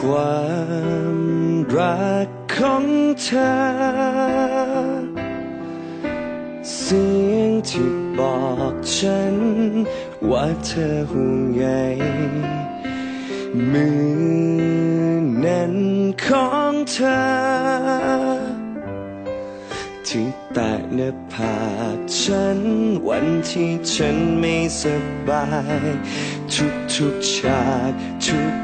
ความรักของเธอ เสียงที่บอกฉัน ว่าเธอห่วงใยมือนั้นของเธอ แตะหน้าผากฉัน วันที่ฉันไม่สบาย ทุกทุกฉากทุก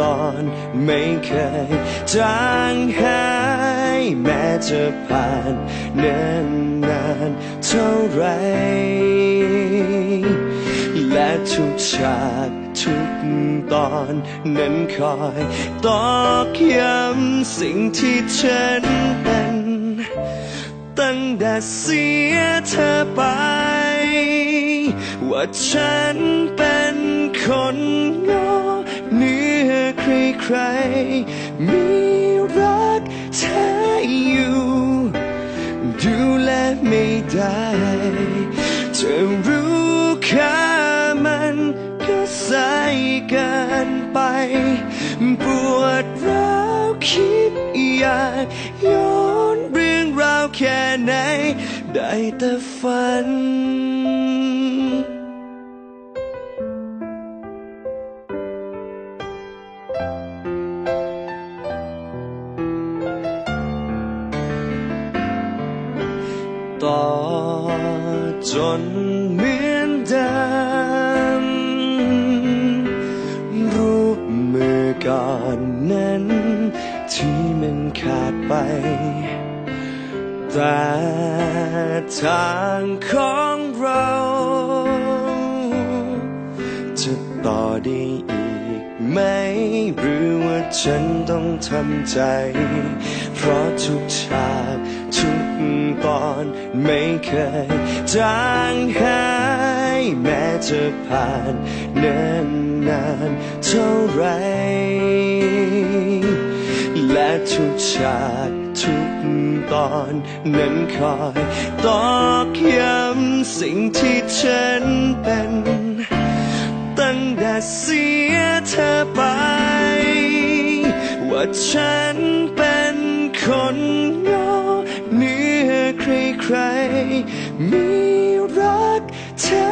ตอนไม่เคยจางหาย แม้จะผ่านเนิ่นนานเท่าไร และทุกฉากทุกตอนนั้นคอยตอกย้ำสิ่งที่ฉันเป็น ตั้งแต่เสียเธอไป ว่าฉันเป็นคนงอเหนื้อใครๆมีรักเธออยู่ ดูแลไม่ได้จะรู้ค่ามันก็สายเกินไป ปวดร้าวคิดอยากย้อน แค่ไหน ได้แต่ฝัน ต่อจนเหมือนเดิมรูปมือก่อนนั้น ที่มันขาดไป แต่ทางของเรา จะต่อได้อีกไหม หรือว่าฉันต้องทำใจ เพราะทุกฉากทุกตอนไม่เคยจางหายแม้จะผ่านเนิ่นนานเท่าไร และทุกฉาก ทุกตอนนั้นคอยตอกย้ำสิ่งที่ฉันเป็น ตั้งแต่เสียเธอไป ว่าฉันเป็นคนงอเหนื้อใครๆมีรักเธอ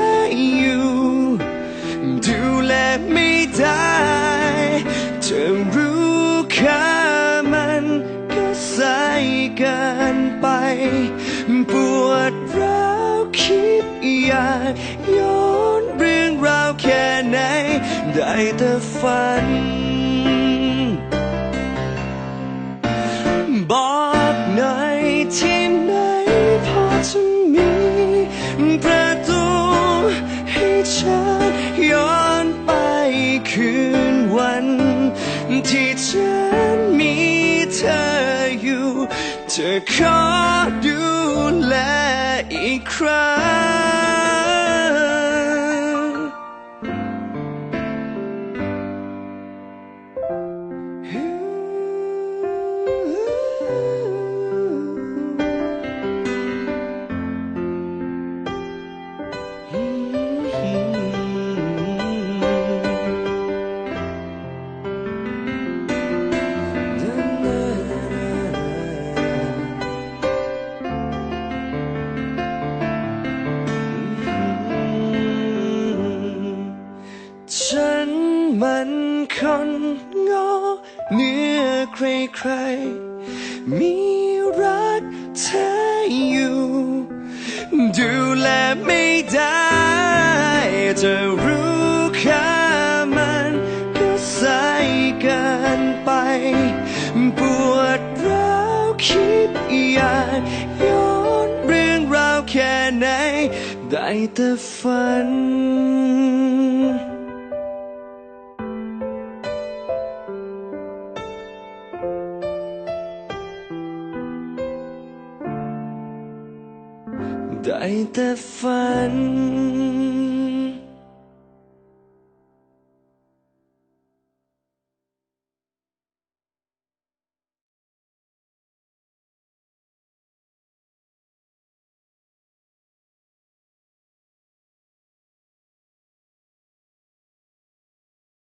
อยู่ ดูแลไม่ได้จะรู้ค่ามันก็สาย เกินไป ปวดร้าวคิดอยากย้อนเรื่องราวแค่ไหน ได้แต่ฝัน บอกหน่อยที่ไหนพอจะมีประตูให้ฉันย้อนไปคืนวันที่ฉันมีเธอ ธอขอดูแลอีกครั้ง เหนื้อใครๆมีรักเธออยู่ ดูแลไม่ได้จะรู้ค่ามันก็สายเกินไป ปวดร้าวคิดอยากย้อนเรื่องราวแค่ไหน ได้แต่ฝัน ได้แต่ฝัน